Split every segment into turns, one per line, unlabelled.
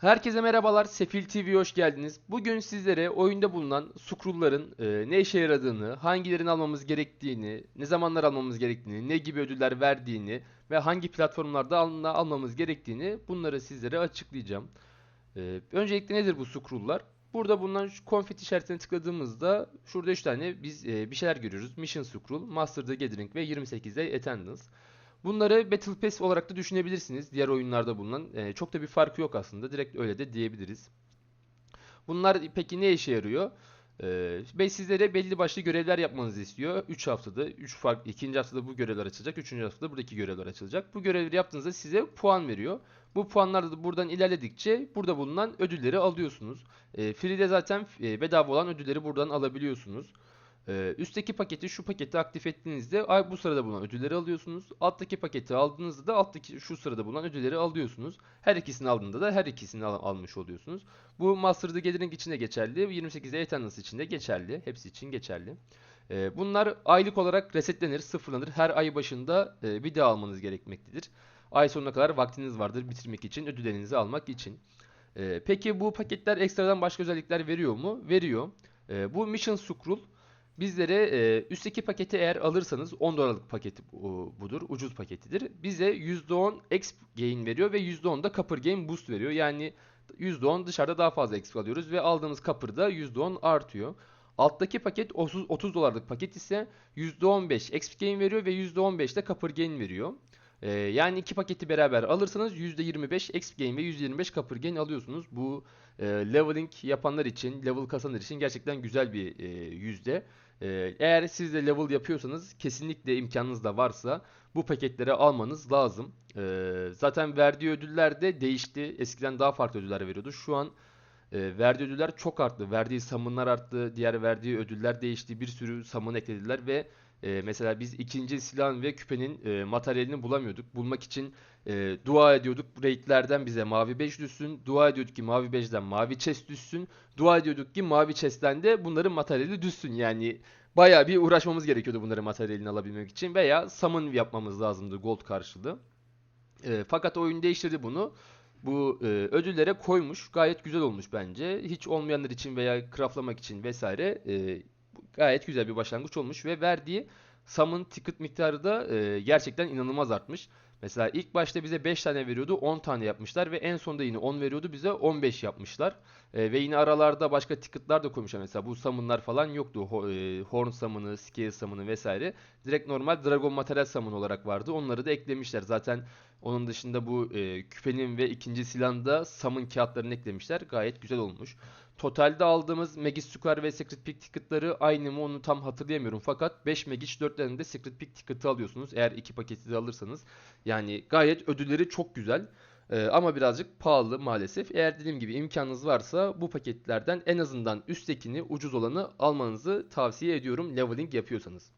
Herkese merhabalar, Sefil TV'ye hoş geldiniz. Bugün sizlere oyunda bulunan Scroll'ların e, ne işe yaradığını, hangilerini almamız gerektiğini, ne zamanlar almamız gerektiğini, ne gibi ödüller verdiğini ve hangi platformlarda al- almamız gerektiğini bunları sizlere açıklayacağım. E, öncelikle nedir bu Scroll'lar? Burada bulunan şu konfet işaretine tıkladığımızda şurada 3 tane biz e, bir şeyler görüyoruz. Mission Scroll, Master the Gathering ve 28'de Attendance. Bunları Battle Pass olarak da düşünebilirsiniz. Diğer oyunlarda bulunan. Ee, çok da bir farkı yok aslında. Direkt öyle de diyebiliriz. Bunlar peki ne işe yarıyor? Ee, ben sizlere belli başlı görevler yapmanızı istiyor. 3 haftada, 3 farklı, ikinci haftada bu görevler açılacak, üçüncü haftada buradaki görevler açılacak. Bu görevleri yaptığınızda size puan veriyor. Bu puanlarda da buradan ilerledikçe burada bulunan ödülleri alıyorsunuz. Ee, Free'de zaten e, bedava olan ödülleri buradan alabiliyorsunuz. Ee, üstteki paketi şu paketi aktif ettiğinizde bu sırada bulunan ödülleri alıyorsunuz. Alttaki paketi aldığınızda da alttaki şu sırada bulunan ödülleri alıyorsunuz. Her ikisini aldığında da her ikisini al- almış oluyorsunuz. Bu Master the Gathering için de geçerli. 28'de Eternals için de geçerli. Hepsi için geçerli. Ee, bunlar aylık olarak resetlenir, sıfırlanır. Her ay başında e, bir daha almanız gerekmektedir. Ay sonuna kadar vaktiniz vardır bitirmek için, ödüllerinizi almak için. Ee, peki bu paketler ekstradan başka özellikler veriyor mu? Veriyor. Ee, bu Mission Scroll Bizlere e, üstteki paketi eğer alırsanız 10 dolarlık paketi bu- budur. Ucuz paketidir. Bize %10 exp gain veriyor ve %10 da copper gain boost veriyor. Yani %10 dışarıda daha fazla exp alıyoruz ve aldığımız copper da %10 artıyor. Alttaki paket 30, 30 dolarlık paket ise %15 exp gain veriyor ve %15 de copper gain veriyor. Ee, yani iki paketi beraber alırsanız %25 exp gain ve %25 copper gain alıyorsunuz. Bu leveling yapanlar için, level kasanlar için gerçekten güzel bir e, yüzde. Ee, Eğer siz de level yapıyorsanız kesinlikle imkanınız da varsa bu paketleri almanız lazım. Ee, zaten verdiği ödüller de değişti. Eskiden daha farklı ödüller veriyordu. Şu an e, verdiği ödüller çok arttı. Verdiği summonlar arttı. Diğer verdiği ödüller değişti. Bir sürü summon eklediler ve e, mesela biz ikinci silahın ve küpenin e, materyalini bulamıyorduk. Bulmak için e, dua ediyorduk. Raidlerden bize mavi 5 düşsün. Dua ediyorduk ki mavi 5'den mavi chest düşsün. Dua ediyorduk ki mavi chest'ten de bunların materyali düşsün. Yani bayağı bir uğraşmamız gerekiyordu bunların materyalini alabilmek için veya summon yapmamız lazımdı gold karşılığı. E, fakat oyun değiştirdi bunu. Bu e, ödüllere koymuş. Gayet güzel olmuş bence. Hiç olmayanlar için veya craftlamak için vesaire e, gayet güzel bir başlangıç olmuş ve verdiği summon ticket miktarı da e, gerçekten inanılmaz artmış. Mesela ilk başta bize 5 tane veriyordu, 10 tane yapmışlar ve en sonunda yine 10 veriyordu bize 15 yapmışlar. E, ve yine aralarda başka ticket'lar da koymuşlar mesela bu summon'lar falan yoktu. Ho- e, Horn summon'ı, Scale summon'ı vesaire. Direkt normal Dragon Material summon olarak vardı. Onları da eklemişler. Zaten onun dışında bu e, küpenin ve ikinci silahın da summon kağıtlarını eklemişler. Gayet güzel olmuş. Totalde aldığımız Magis Square ve Secret Pick ticket'ları aynı mı onu tam hatırlayamıyorum. Fakat 5 Magic 4 tane de Secret Pick ticket'ı alıyorsunuz. Eğer iki paketi de alırsanız. Yani gayet ödülleri çok güzel. Ee, ama birazcık pahalı maalesef. Eğer dediğim gibi imkanınız varsa bu paketlerden en azından üsttekini ucuz olanı almanızı tavsiye ediyorum leveling yapıyorsanız.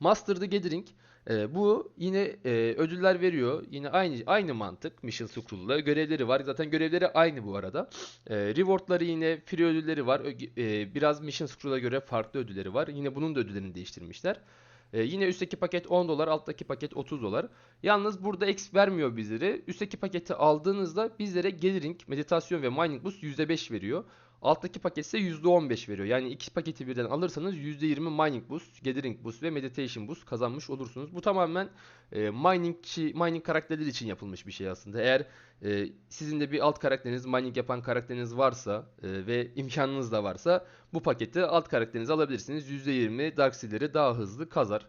Master the Gathering e, bu yine e, ödüller veriyor. Yine aynı aynı mantık Mission Scroll'la. Görevleri var. Zaten görevleri aynı bu arada. E, rewardları yine free ödülleri var. E, biraz Mission Scroll'a göre farklı ödülleri var. Yine bunun da ödüllerini değiştirmişler. E, yine üstteki paket 10 dolar, alttaki paket 30 dolar. Yalnız burada exp vermiyor bizlere. Üstteki paketi aldığınızda bizlere Gathering, Meditasyon ve Mining Boost %5 veriyor. Alttaki paket ise %15 veriyor. Yani iki paketi birden alırsanız %20 Mining Boost, Gathering Boost ve Meditation Boost kazanmış olursunuz. Bu tamamen e, miningçi, mining karakterleri için yapılmış bir şey aslında. Eğer e, sizin de bir alt karakteriniz, mining yapan karakteriniz varsa e, ve imkanınız da varsa bu paketi alt karakterinize alabilirsiniz. %20 Dark daha hızlı kazar.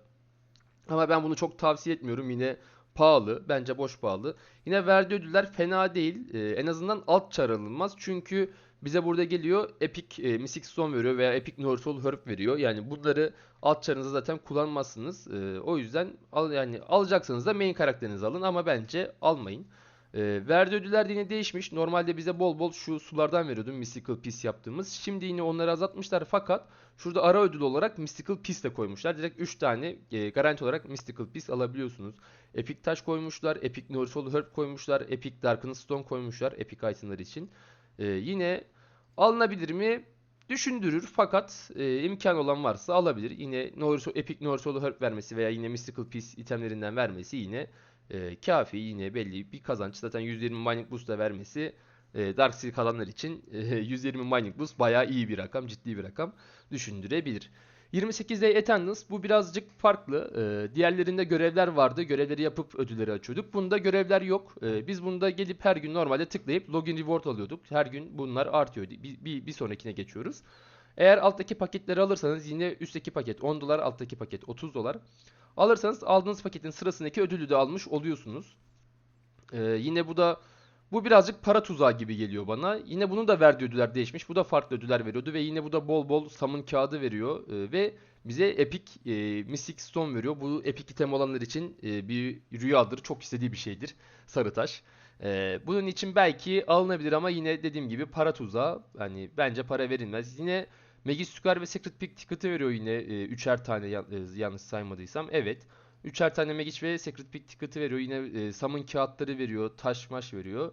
Ama ben bunu çok tavsiye etmiyorum. Yine pahalı. Bence boş pahalı. Yine verdiği ödüller fena değil. Ee, en azından alt çar. Çünkü bize burada geliyor Epic e, Mystic Stone veriyor veya Epic Northol Herb veriyor. Yani bunları alt çarınızda zaten kullanmazsınız. Ee, o yüzden al, yani alacaksanız da main karakterinizi alın ama bence almayın. Ee, verdiği ödüller de yine değişmiş. Normalde bize bol bol şu sulardan veriyordu Mystical Piece yaptığımız. Şimdi yine onları azaltmışlar fakat şurada ara ödül olarak Mystical Piece de koymuşlar. Direkt 3 tane e, garanti olarak Mystical Piece alabiliyorsunuz. Epic Taş koymuşlar, Epic Norsol Herb koymuşlar, Epic Darkness Stone koymuşlar Epic itemlar için. Ee, yine alınabilir mi? Düşündürür fakat e, imkan olan varsa alabilir. Yine Norso, Epic Norsol Herb vermesi veya yine Mystical Piece itemlerinden vermesi yine e, kafi yine belli bir kazanç. Zaten 120 mining boost da vermesi e, Dark Silk alanlar için e, 120 mining boost bayağı iyi bir rakam, ciddi bir rakam düşündürebilir. 28 day attendance bu birazcık farklı. Ee, diğerlerinde görevler vardı. Görevleri yapıp ödülleri açıyorduk. Bunda görevler yok. Ee, biz bunda gelip her gün normalde tıklayıp login reward alıyorduk. Her gün bunlar artıyor. Bir, bir, bir sonrakine geçiyoruz. Eğer alttaki paketleri alırsanız yine üstteki paket 10 dolar, alttaki paket 30 dolar. Alırsanız aldığınız paketin sırasındaki ödülü de almış oluyorsunuz. Ee, yine bu da bu birazcık para tuzağı gibi geliyor bana. Yine bunun da verdiği ödüller değişmiş. Bu da farklı ödüller veriyordu ve yine bu da bol bol summon kağıdı veriyor Ee, ve bize epic e, Mystic Stone veriyor. Bu epic item olanlar için e, bir rüyadır. Çok istediği bir şeydir. Sarı taş. Ee, bunun için belki alınabilir ama yine dediğim gibi para tuzağı. Hani bence para verilmez. Yine Magis Square ve Secret Pick ticket'ı veriyor yine e, üçer tane e, yanlış saymadıysam. Evet. Üçer tane Magic ve Secret Pick ticket'ı veriyor. Yine e, summon kağıtları veriyor. Taş maş veriyor.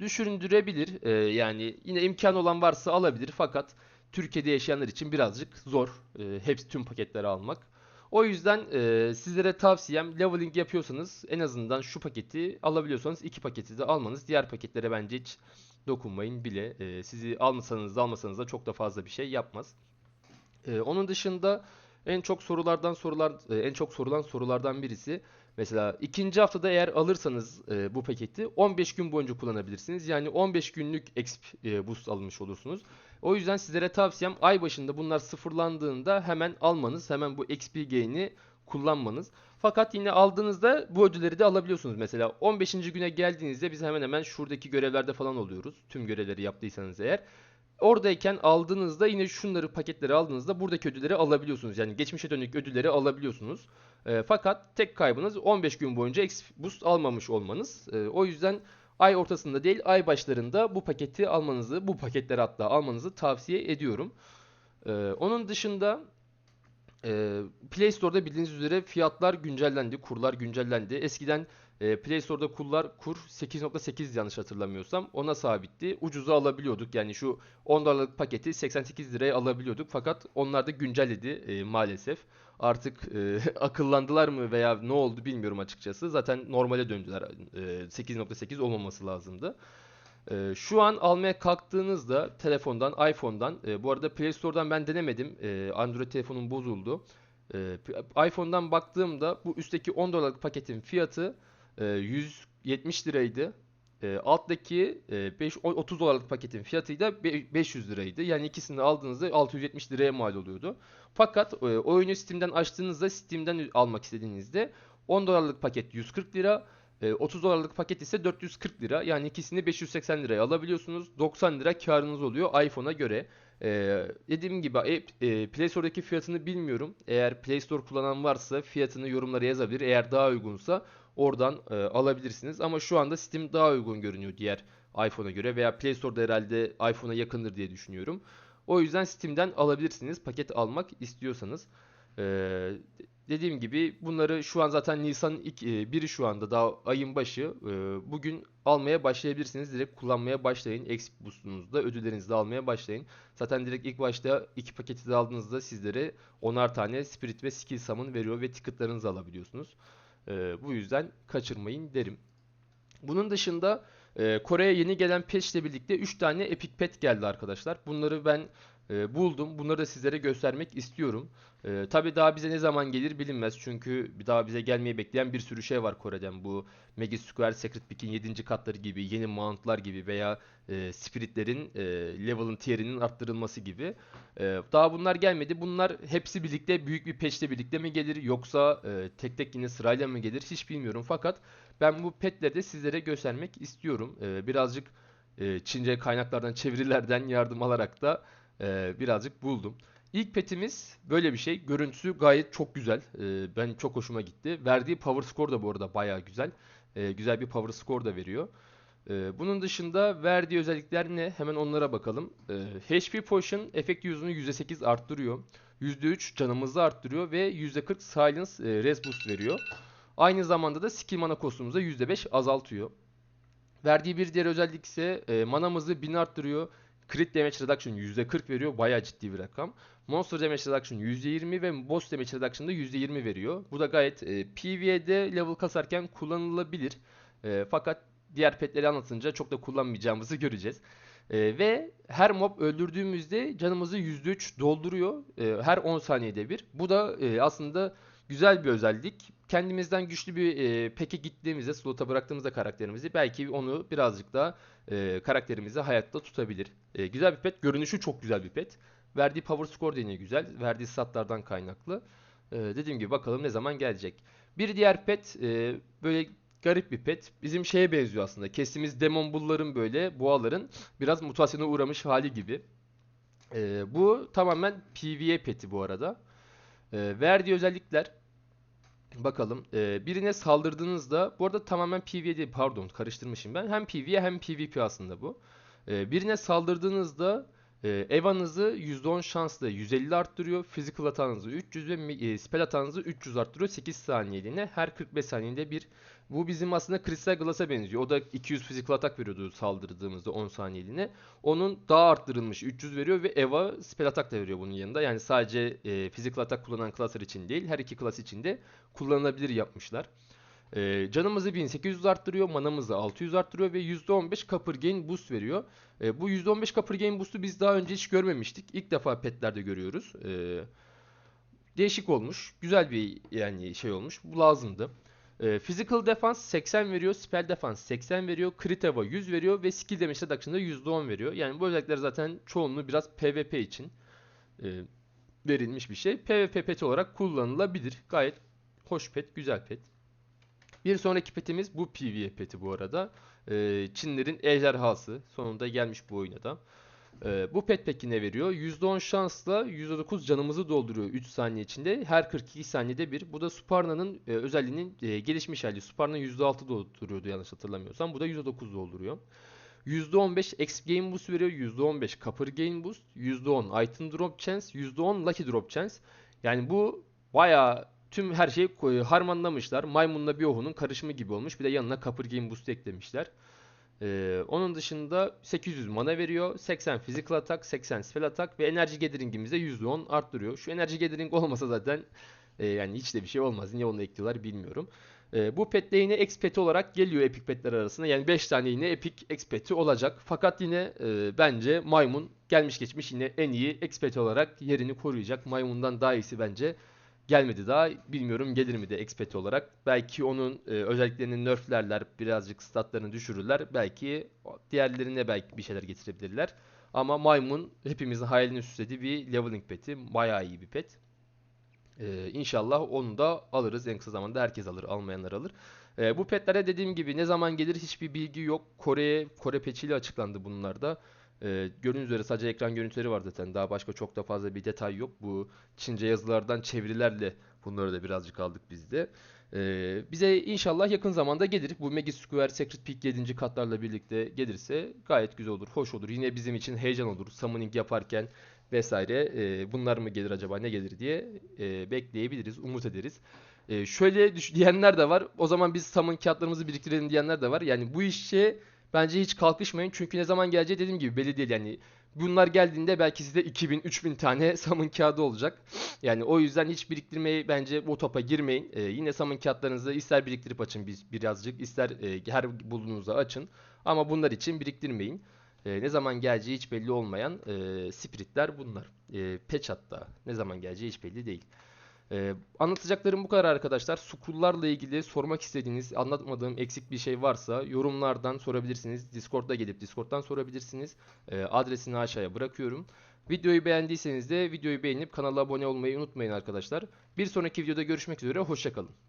Düşündürebilir. E, yani yine imkan olan varsa alabilir. Fakat Türkiye'de yaşayanlar için birazcık zor. E, hepsi tüm paketleri almak. O yüzden e, sizlere tavsiyem leveling yapıyorsanız en azından şu paketi alabiliyorsanız iki paketi de almanız. Diğer paketlere bence hiç dokunmayın bile. E, sizi almasanız da almasanız da çok da fazla bir şey yapmaz. Ee, onun dışında en çok sorulardan sorular e, en çok sorulan sorulardan birisi mesela ikinci haftada eğer alırsanız e, bu paketi 15 gün boyunca kullanabilirsiniz. Yani 15 günlük exp e, boost almış olursunuz. O yüzden sizlere tavsiyem ay başında bunlar sıfırlandığında hemen almanız, hemen bu XP gain'i kullanmanız. Fakat yine aldığınızda bu ödülleri de alabiliyorsunuz. Mesela 15. güne geldiğinizde biz hemen hemen şuradaki görevlerde falan oluyoruz. Tüm görevleri yaptıysanız eğer. Oradayken aldığınızda yine şunları paketleri aldığınızda buradaki ödülleri alabiliyorsunuz. Yani geçmişe dönük ödülleri alabiliyorsunuz. E, fakat tek kaybınız 15 gün boyunca X boost almamış olmanız. E, o yüzden ay ortasında değil ay başlarında bu paketi almanızı, bu paketleri hatta almanızı tavsiye ediyorum. E, onun dışında e, Play Store'da bildiğiniz üzere fiyatlar güncellendi, kurlar güncellendi. Eskiden e, Play Store'da kurlar kur 8.8 yanlış hatırlamıyorsam ona sabitti. Ucuza alabiliyorduk. Yani şu 10 dolarlık paketi 88 liraya alabiliyorduk. Fakat onlar da güncelledi e, maalesef. Artık e, akıllandılar mı veya ne oldu bilmiyorum açıkçası. Zaten normale döndüler. E, 8.8 olmaması lazımdı. Ee, şu an almaya kalktığınızda telefondan, iPhone'dan, e, bu arada Play Store'dan ben denemedim. E, Android telefonum bozuldu. E, iPhone'dan baktığımda bu üstteki 10 dolarlık paketin fiyatı e, 170 liraydı. E, alttaki e, 5, 30 dolarlık paketin fiyatı da be- 500 liraydı. Yani ikisini aldığınızda 670 liraya mal oluyordu. Fakat e, oyunu Steam'den açtığınızda, Steam'den almak istediğinizde 10 dolarlık paket 140 lira, e, 30 dolarlık paket ise 440 lira. Yani ikisini 580 liraya alabiliyorsunuz. 90 lira karınız oluyor iPhone'a göre. E, dediğim gibi e, e, Play Store'daki fiyatını bilmiyorum. Eğer Play Store kullanan varsa fiyatını yorumlara yazabilir. Eğer daha uygunsa oradan e, alabilirsiniz. Ama şu anda Steam daha uygun görünüyor diğer iPhone'a göre veya Play Store'da herhalde iPhone'a yakındır diye düşünüyorum. O yüzden Steam'den alabilirsiniz paket almak istiyorsanız. Ee, dediğim gibi bunları şu an zaten Nisan ilk, e, biri şu anda daha ayın başı. Ee, bugün almaya başlayabilirsiniz. Direkt kullanmaya başlayın. Exp boostunuzda ödüllerinizi de almaya başlayın. Zaten direkt ilk başta iki paketi de aldığınızda sizlere onar tane Spirit ve Skill Summon veriyor ve ticketlarınızı alabiliyorsunuz. Ee, bu yüzden kaçırmayın derim. Bunun dışında e, Kore'ye yeni gelen patch ile birlikte 3 tane Epic Pet geldi arkadaşlar. Bunları ben e, buldum. Bunları da sizlere göstermek istiyorum. E, tabii daha bize ne zaman gelir bilinmez. Çünkü daha bize gelmeyi bekleyen bir sürü şey var Kore'den. Bu Magic Square Secret Pick'in 7. katları gibi, yeni mountlar gibi veya e, Spirit'lerin e, level'ın tier'inin arttırılması gibi. E, daha bunlar gelmedi. Bunlar hepsi birlikte büyük bir patch'le birlikte mi gelir yoksa e, tek tek yine sırayla mı gelir hiç bilmiyorum. Fakat ben bu petleri de sizlere göstermek istiyorum. E, birazcık e, Çince kaynaklardan, çevirilerden yardım alarak da e, birazcık buldum. İlk petimiz böyle bir şey. Görüntüsü gayet çok güzel. E, ben çok hoşuma gitti. Verdiği power score da bu arada bayağı güzel. E, güzel bir power score da veriyor. E, bunun dışında verdiği özellikler ne? Hemen onlara bakalım. E, HP Potion efekt yüzünü %8 arttırıyor. %3 canımızı arttırıyor ve %40 Silence e, Res Boost veriyor. Aynı zamanda da skill mana kostumuzu %5 azaltıyor. Verdiği bir diğer özellik ise e, manamızı 1000 arttırıyor. Crit damage reduction %40 veriyor. Bayağı ciddi bir rakam. Monster damage reduction %20 ve boss damage reduction da %20 veriyor. Bu da gayet e, PvE'de level kasarken kullanılabilir. E, fakat diğer petleri anlatınca çok da kullanmayacağımızı göreceğiz. Ee, ve her mob öldürdüğümüzde canımızı %3 dolduruyor. Ee, her 10 saniyede bir. Bu da e, aslında güzel bir özellik. Kendimizden güçlü bir e, peke gittiğimizde, slota bıraktığımızda karakterimizi belki onu birazcık daha e, karakterimizi hayatta tutabilir. E, güzel bir pet. Görünüşü çok güzel bir pet. Verdiği power score da yine güzel. Verdiği statlardan kaynaklı. E, dediğim gibi bakalım ne zaman gelecek. Bir diğer pet e, böyle garip bir pet. Bizim şeye benziyor aslında. Kestiğimiz demon bull'ların böyle boğaların biraz mutasyona uğramış hali gibi. E, bu tamamen PvE peti bu arada. E, verdiği özellikler bakalım. E, birine saldırdığınızda bu arada tamamen PvE değil pardon karıştırmışım ben. Hem PvE hem PvP aslında bu. E, birine saldırdığınızda e, Eva'nızı %10 şansla 150 arttırıyor. Physical hatanızı 300 ve e, spell hatanızı 300 arttırıyor 8 saniyeliğine. Her 45 saniyede bir. Bu bizim aslında Crystal Glass'a benziyor. O da 200 physical atak veriyordu saldırdığımızda 10 saniyeliğine. Onun daha arttırılmış 300 veriyor ve Eva spell atak da veriyor bunun yanında. Yani sadece e, physical atak kullanan klaslar için değil, her iki klas için de kullanılabilir yapmışlar. E, canımızı 1800 arttırıyor, manamızı 600 arttırıyor ve %15 Copper Gain Boost veriyor. E, bu %15 Copper Gain Boost'u biz daha önce hiç görmemiştik. İlk defa petlerde görüyoruz. E, değişik olmuş. Güzel bir yani şey olmuş. Bu lazımdı. E, physical Defense 80 veriyor. Spell Defense 80 veriyor. Crit Eva 100 veriyor. Ve Skill Damage Reduction'da %10 veriyor. Yani bu özellikler zaten çoğunluğu biraz PvP için e, verilmiş bir şey. PvP peti olarak kullanılabilir. Gayet hoş pet, güzel pet. Bir sonraki petimiz bu PvE peti bu arada. Ee, Çinlerin ejderhası. Sonunda gelmiş bu oyuna da. Ee, bu pet peki ne veriyor? %10 şansla %9 canımızı dolduruyor 3 saniye içinde. Her 42 saniyede bir. Bu da Suparna'nın e, özelliğinin e, gelişmiş hali. Suparna %6 dolduruyordu yanlış hatırlamıyorsam. Bu da %9 dolduruyor. %15 X Gain Boost veriyor. %15 Copper Gain Boost. %10 Item Drop Chance. %10 Lucky Drop Chance. Yani bu bayağı tüm her şeyi koy- harmanlamışlar. Maymunla Bioho'nun karışımı gibi olmuş. Bir de yanına Copper Boost eklemişler. Ee, onun dışında 800 mana veriyor. 80 physical atak, 80 spell atak ve enerji gathering'imizi de %10 arttırıyor. Şu enerji gathering olmasa zaten e, yani hiç de bir şey olmaz. Niye onu ekliyorlar bilmiyorum. Ee, bu pet de yine X peti olarak geliyor epic petler arasında. Yani 5 tane yine epic X peti olacak. Fakat yine e, bence maymun gelmiş geçmiş yine en iyi X peti olarak yerini koruyacak. Maymundan daha iyisi bence gelmedi daha. Bilmiyorum gelir mi de X peti olarak. Belki onun e, özelliklerini nerflerler, birazcık statlarını düşürürler. Belki diğerlerine belki bir şeyler getirebilirler. Ama maymun hepimizin hayalini süslediği bir leveling peti. Bayağı iyi bir pet. Ee, inşallah onu da alırız en kısa zamanda. Herkes alır, almayanlar alır. Ee, bu petlere dediğim gibi ne zaman gelir hiçbir bilgi yok. Kore'ye, Kore peçiyle açıklandı bunlar da. Ee, gördüğünüz üzere sadece ekran görüntüleri var zaten. Daha başka çok da fazla bir detay yok. Bu Çince yazılardan çevirilerle bunları da birazcık aldık biz de. Ee, bize inşallah yakın zamanda gelir. Bu Magic Square Secret Peak 7. katlarla birlikte gelirse gayet güzel olur, hoş olur. Yine bizim için heyecan olur. Summoning yaparken vesaire. E, bunlar mı gelir acaba ne gelir diye e, bekleyebiliriz, umut ederiz. E, şöyle diyenler de var. O zaman biz summon kağıtlarımızı biriktirelim diyenler de var. Yani bu işe bence hiç kalkışmayın. Çünkü ne zaman geleceği dediğim gibi belli değil. Yani bunlar geldiğinde belki sizde 2000 3000 tane summon kağıdı olacak. Yani o yüzden hiç biriktirmeyi bence bu topa girmeyin. E, yine summon kağıtlarınızı ister biriktirip açın biz birazcık, ister e, her bulduğunuzda açın. Ama bunlar için biriktirmeyin. E, ne zaman geleceği hiç belli olmayan e, spiritler bunlar. E, patch hatta. Ne zaman geleceği hiç belli değil. E, anlatacaklarım bu kadar arkadaşlar. Sukullarla ilgili sormak istediğiniz, anlatmadığım eksik bir şey varsa yorumlardan sorabilirsiniz. Discord'da gelip Discord'dan sorabilirsiniz. E, adresini aşağıya bırakıyorum. Videoyu beğendiyseniz de videoyu beğenip kanala abone olmayı unutmayın arkadaşlar. Bir sonraki videoda görüşmek üzere. Hoşçakalın.